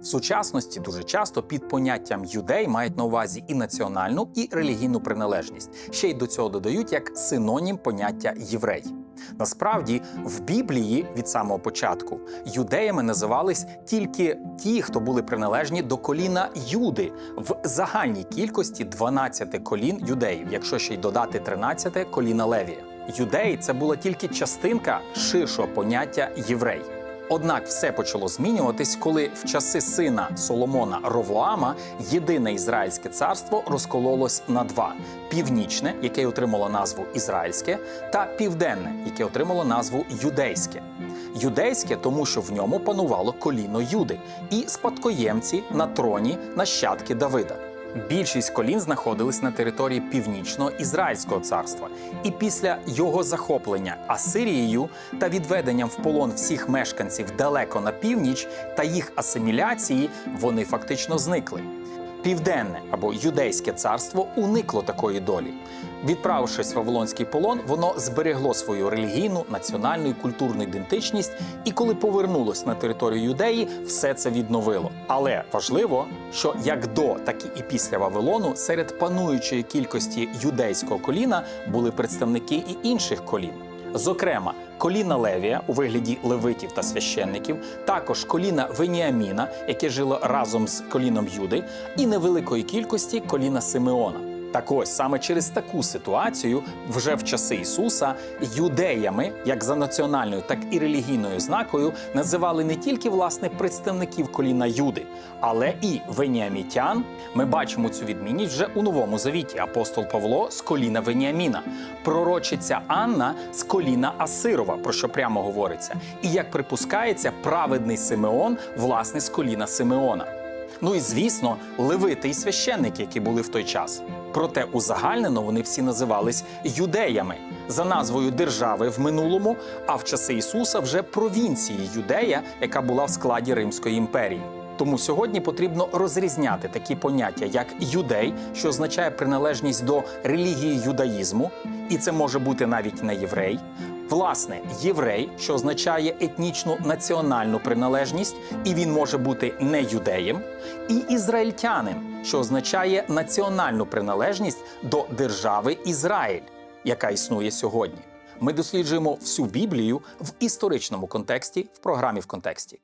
В сучасності дуже часто під поняттям юдей мають на увазі і національну, і релігійну приналежність. Ще й до цього додають як синонім поняття єврей. Насправді, в Біблії від самого початку юдеями називались тільки ті, хто були приналежні до коліна Юди в загальній кількості 12 колін юдеїв, якщо ще й додати 13 коліна Левія. Юдеї це була тільки частинка ширшого поняття єврей. Однак все почало змінюватись, коли в часи сина Соломона Ровоама єдине ізраїльське царство розкололось на два: північне, яке отримало назву Ізраїльське, та південне, яке отримало назву Юдейське. Юдейське, тому що в ньому панувало коліно Юди і спадкоємці на троні нащадки Давида. Більшість колін знаходились на території північного ізраїльського царства, і після його захоплення Асирією та відведенням в полон всіх мешканців далеко на північ та їх асиміляції вони фактично зникли. Південне або юдейське царство уникло такої долі. Відправившись в Вавилонський полон, воно зберегло свою релігійну, національну і культурну ідентичність, і коли повернулось на територію юдеї, все це відновило. Але важливо, що як до, так і після Вавилону серед пануючої кількості юдейського коліна були представники і інших колін. Зокрема, коліна Левія у вигляді левитів та священників, також коліна Веніаміна, яке жило разом з коліном Юди, і невеликої кількості коліна Симеона. Так ось саме через таку ситуацію, вже в часи Ісуса, юдеями, як за національною, так і релігійною знакою, називали не тільки власне представників коліна Юди, але і веніамітян. Ми бачимо цю відмінність вже у новому завіті. Апостол Павло з коліна Веніаміна, пророчиця Анна з коліна Асирова, про що прямо говориться. І як припускається, праведний Симеон, власне, з коліна Симеона. Ну і звісно, левити і священники, які були в той час. Проте узагальнено вони всі називались юдеями за назвою держави в минулому, а в часи Ісуса вже провінції Юдея, яка була в складі Римської імперії. Тому сьогодні потрібно розрізняти такі поняття, як юдей, що означає приналежність до релігії юдаїзму, і це може бути навіть не єврей. Власне, єврей, що означає етнічну національну приналежність, і він може бути не юдеєм, і ізраїльтянин, що означає національну приналежність до держави Ізраїль, яка існує сьогодні. Ми досліджуємо всю Біблію в історичному контексті в програмі в контексті.